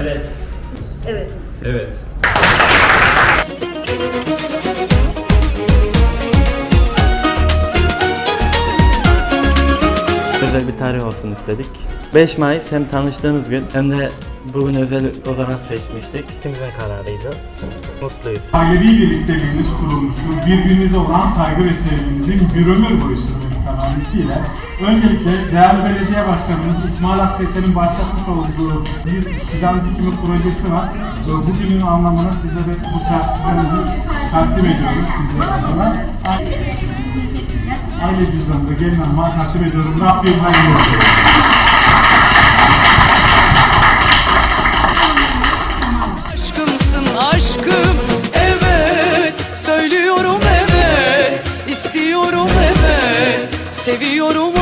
Evet. Özel bir tarih olsun istedik. 5 Mayıs hem tanıştığımız gün hem de bugün özel olarak seçmiştik. İkimizin kararıydı. Mutluyuz. Ailevi birlikteliğiniz kurulmuştur. Birbirinize olan saygı ve sevginizin bir ömür boyu sürmesi temennisiyle öncelikle değerli belediye başkanımız İsmail Akdese'nin başlatmış olduğu bir fidan dikimi projesi var. Bugünün anlamına size de bu sertifikanızı takdim ediyoruz sizlere adına. Aile cüzdanında gelin hanıma takdim ediyorum. Rabbim hayırlı olsun. Aşkımsın aşkım evet Söylüyorum evet istiyorum evet Seviyorum